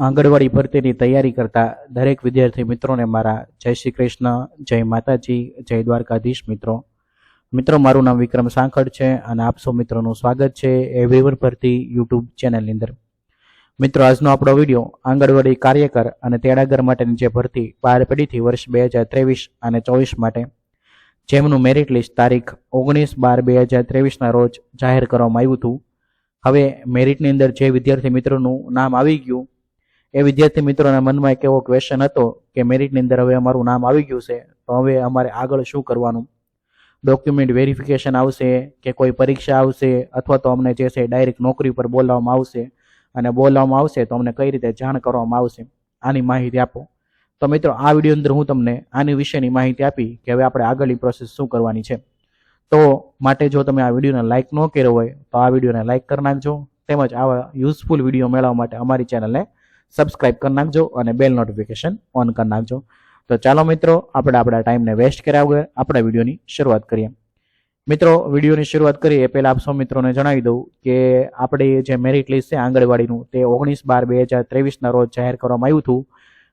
આંગણવાડી ભરતીની તૈયારી કરતા દરેક વિદ્યાર્થી મિત્રોને મારા જય શ્રી કૃષ્ણ, જય માતાજી, જય દ્વારકાધીશ મિત્રો. મિત્રો, મારું નામ વિક્રમ સાંખડ છે અને આપ મિત્રોનું સ્વાગત છે એવરીવર ભરતી યુટ્યુબ ચેનલની અંદર. મિત્રો, આજનો આપણો વીડિયો આંગણવાડી કાર્યકર અને તેડાગર માટેની જે ભરતી બહાર પડીથી વર્ષ બે હજાર ત્રેવીસ અને ચોવીસ માટે, જેમનું મેરિટ લિસ્ટ તારીખ ઓગણીસ બાર બે હજાર ત્રેવીસના રોજ જાહેર કરવામાં આવ્યું હતું. હવે મેરિટની અંદર જે વિદ્યાર્થી મિત્રોનું નામ આવી ગયું એ વિદ્યાર્થી મિત્રોના મનમાં એક એવો ક્વેશ્ચન હતો કે મેરિટની અંદર હવે અમારું નામ આવી ગયું છે, તો હવે અમારે આગળ શું કરવાનું? ડોક્યુમેન્ટ વેરિફિકેશન આવશે કે કોઈ પરીક્ષા આવશે અથવા તો અમને જે છે ડાયરેક્ટ નોકરી પર બોલાવવામાં આવશે અને બોલાવવામાં આવશે તો અમને કઈ રીતે જાણ કરવામાં આવશે, આની માહિતી આપો. તો મિત્રો, આ વીડિયો અંદર હું તમને આની વિશેની માહિતી આપી કે હવે આપણે આગળની પ્રોસેસ શું કરવાની છે. તો માટે જો તમે આ વિડીયોને લાઇક ન કર્યો હોય, તો આ વિડીયોને લાઇક કરી નાખજો. તેમજ આવા યુઝફુલ વીડિયો મેળવવા માટે અમારી ચેનલને સબસ્ક્રાઇબ કરી નાખજો અને બેલ નોટિફિકેશન ઓન કરી નાખજો. તો ચાલો મિત્રો, આપણે આપણા ટાઈમને વેસ્ટ કર્યા વગર આપણા વિડીયોની શરૂઆત કરીએ. મિત્રો વિડીયોની શરૂઆત કરીએ એ પહેલાં આપ સૌ મિત્રોને જણાવી દઉં કે આપણી જે મેરિટ લિસ્ટ છે આંગણવાડીનું, તે ઓગણીસ બાર બે હજાર ત્રેવીસના રોજ જાહેર કરવામાં આવ્યું હતું.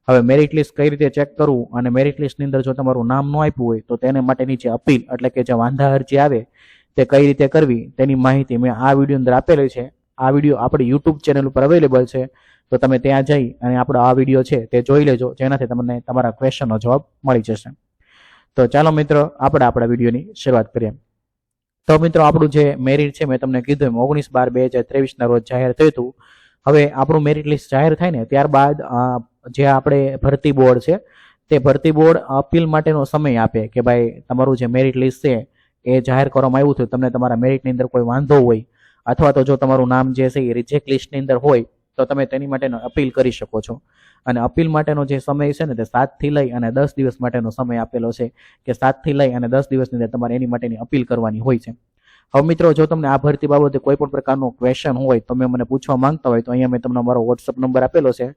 હવે મેરિટ લિસ્ટ કઈ રીતે ચેક કરવું અને મેરિટ લિસ્ટની અંદર જો તમારું નામ ન આપ્યું હોય, તો તેને માટેની જે અપીલ એટલે કે જે વાંધા અરજી આવે, તે કઈ રીતે કરવી, તેની માહિતી મેં આ વીડિયો અંદર આપેલી છે. આ વીડિયો આપણી યુટ્યુબ ચેનલ ઉપર અવેલેબલ છે. તો તમે ત્યાં જઈ અને આપણો આ વીડિયો છે તે જોઈ લેજો, જેનાથી તમને તમારા ક્વેશ્ચનનો જવાબ મળી જશે. તો ચાલો મિત્રો, આપણે આપણા વિડીયોની શરૂઆત કરીએ. તો મિત્રો, આપણું જે મેરિટ છે, મેં તમને કીધું એમ, ઓગણીસ બાર બે હજાર ત્રેવીસના રોજ જાહેર થયું હતું. હવે આપણું મેરિટ લિસ્ટ જાહેર થાય ને, ત્યારબાદ જે આપણે ભરતી બોર્ડ છે, તે ભરતી બોર્ડ અપીલ માટેનો સમય આપે કે ભાઈ, તમારું જે મેરિટ લિસ્ટ છે, એ જાહેર કરવામાં આવ્યું હતું તમને તમારા મેરિટની અંદર કોઈ વાંધો હોય, અથવા તો જો તમારું નામ જે છે, એ રિજેક્ટ લિસ્ટની અંદર હોય તો તમે તેની માટેનો અપીલ કરી શકો છો. અને અપીલ માટેનો જે સમય છે ને તે સાતથી લઈ અને દસ દિવસ માટેનો સમય આપેલો છે કે સાતથી લઈ અને દસ દિવસની અંદર તમારે એની માટેની અપીલ કરવાની હોય છે. હવે મિત્રો, જો તમને આ ભરતી બાબતે કોઈ પણ પ્રકારનો ક્વેશ્ચન હોય, તમે મને પૂછવા માંગતા હોય તો અહીંયા મેં તમને મારો વોટ્સઅપ નંબર આપેલો છે.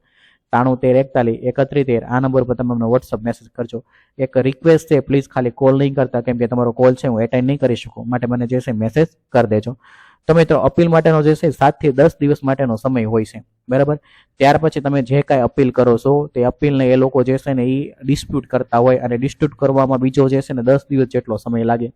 ત્રાણું તેર એકતાલીસ એકત્રીસ તેર, આ નંબર પર તમે મને વોટ્સઅપ મેસેજ કરજો. એક રિક્વેસ્ટ છે પ્લીઝ ખાલી કોલ નહીં કરતા, કેમ કે તમારો કોલ છે, હું એટેન્ડ નહીં કરી શકું. માટે મને જે છે મેસેજ કરી દેજો. તો મિત્રો અપીલ માટેનો જે છે સાતથી દસ દિવસ માટેનો સમય હોય છે. બરાબર? ત્યાર પછી તમે જે કાંઈ અપીલ કરો છો, તે અપીલને એ લોકો જે છે ને એ ડિસ્પ્યુટ કરતા હોય અને ડિસ્પ્યુટ કરવામાં બીજો જે છે ને દસ દિવસ જેટલો સમય લાગે.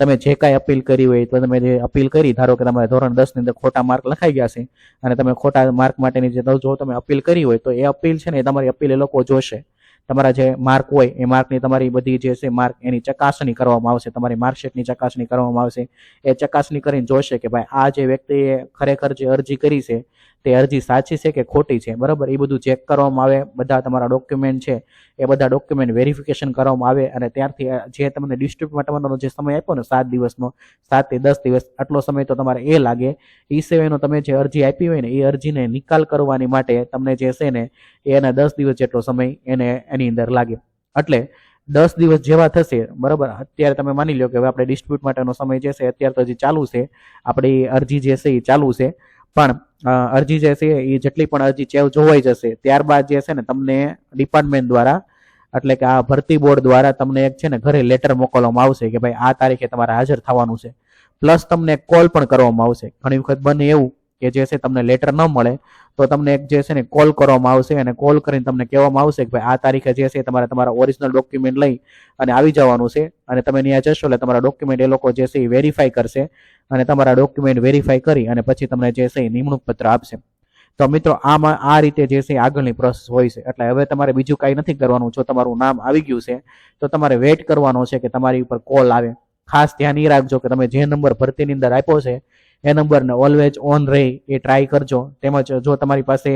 તમે જે કાંઈ અપીલ કરી હોય તો તમે જે અપીલ કરી, ધારો કે તમારે ધોરણ દસની અંદર ખોટા માર્ક લખાઈ ગયા છે અને તમે ખોટા માર્ક માટેની જે જો તમે અપીલ કરી હોય તો એ અપીલ છે ને તમારી અપીલ એ લોકો જોશે. તમારા જે માર્ક હોય એ માર્કની તમારી બધી જે છે માર્ક એની ચકાસણી કરવામાં આવશે, તમારી માર્કશીટની ચકાસણી કરવામાં આવશે. એ ચકાસણી કરીને જોશે કે ભાઈ આ જે વ્યક્તિએ ખરેખર જે અરજી કરી છે તે અરજી સાચી છે કે ખોટી છે? બરાબર? એ બધું ચેક કરવામાં આવે. બધા તમારા ડોક્યુમેન્ટ છે, એ બધા ડોક્યુમેન્ટ વેરિફિકેશન કરવામાં આવે અને ત્યારથી જે તમને ડિસ્ટ્રિક્ટ માટેનો જે સમય આપ્યો ને સાત દિવસનો સાતથી દસ દિવસ, આટલો સમય તો તમારે એ લાગે. એ સિવાયનો તમે જે અરજી આપી હોય ને, એ અરજીને નિકાલ કરવાની માટે તમને જે છે ને, એના દસ દિવસ જેટલો સમય એને, એની અંદર લાગે. એટલે દસ દિવસ જેવા થશે, બરાબર? અત્યારે તમે માની લો કે હવે આપણે ડિસ્પ્યુટ માટેનો સમય જે છે અત્યારે તો હજી ચાલુ છે. આપણી અરજી જે છે એ ચાલુ છે. પણ અરજી જે છે એ જેટલી પણ અરજી ચેવ જોવાઈ જશે. ત્યારબાદ જે છે ને તમને ડિપાર્ટમેન્ટ દ્વારા, એટલે કે આ ભરતી બોર્ડ દ્વારા તમને એક છે ને ઘરે લેટર મોકલવામાં આવશે કે ભાઈ આ તારીખે તમારે હાજર થવાનું છે. પ્લસ તમને કોલ પણ કરવામાં આવશે. ઘણી વખત બને એવું કે જે છે તમને લેટર ન મળે, તો તમને એક જે છે ને કોલ કરવામાં આવશે અને કોલ કરીને તમને કહેવામાં આવશે કે ભાઈ આ તારીખે જે છે તમારે તમારા ઓરિજિનલ ડોક્યુમેન્ટ લઈ અને આવી જવાનું છે અને તમે ત્યાં જશો એટલે તમારા ડોક્યુમેન્ટ એ લોકો જે છે એ વેરીફાઈ કરશે અને તમારા ડોક્યુમેન્ટ વેરીફાઈ કરી અને પછી તમને જે છે એ નિમણૂક પત્ર આપશે. તો મિત્રો આમાં આ રીતે જે છે આગળની પ્રોસેસ હોય છે. એટલે હવે તમારે બીજું કાંઈ નથી કરવાનું. જો તમારું નામ આવી ગયું છે, તો તમારે વેઇટ કરવાનો છે કે તમારી ઉપર કોલ આવે. ખાસ ધ્યાન એ રાખજો કે તમે જે નંબર ભરતીની અંદર આપ્યો છે એ નંબરને ઓલવેજ ઓન રહે એ ટ્રાય કરજો. તેમજ જો તમારી પાસે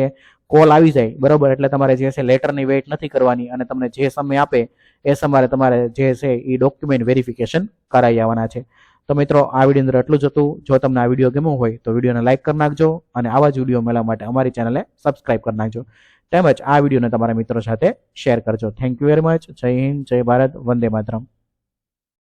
કોલ આવી જાય, બરાબર? એટલે તમારે જે છે લેટરની વેઇટ નથી કરવાની અને તમને જે સમય આપે, એ સમયે તમારે જે છે એ ડોક્યુમેન્ટ વેરિફિકેશન કરાવી આવવાના છે. તો મિત્રો, આ વીડિયો અંદર એટલું જ હતું. જો તમને આ વીડિયો ગમ્યો હોય, તો વિડીયોને લાઇક કરી નાખજો અને આવા જ વીડિયો મેળવવા માટે અમારી ચેનલને સબસ્ક્રાઇબ કરી નાખજો. તેમજ આ વિડીયોને તમારા મિત્રો સાથે શેર કરજો. થેન્ક યુ વેરી મચ જય હિન્દ, જય ભારત. વંદે માતરમ.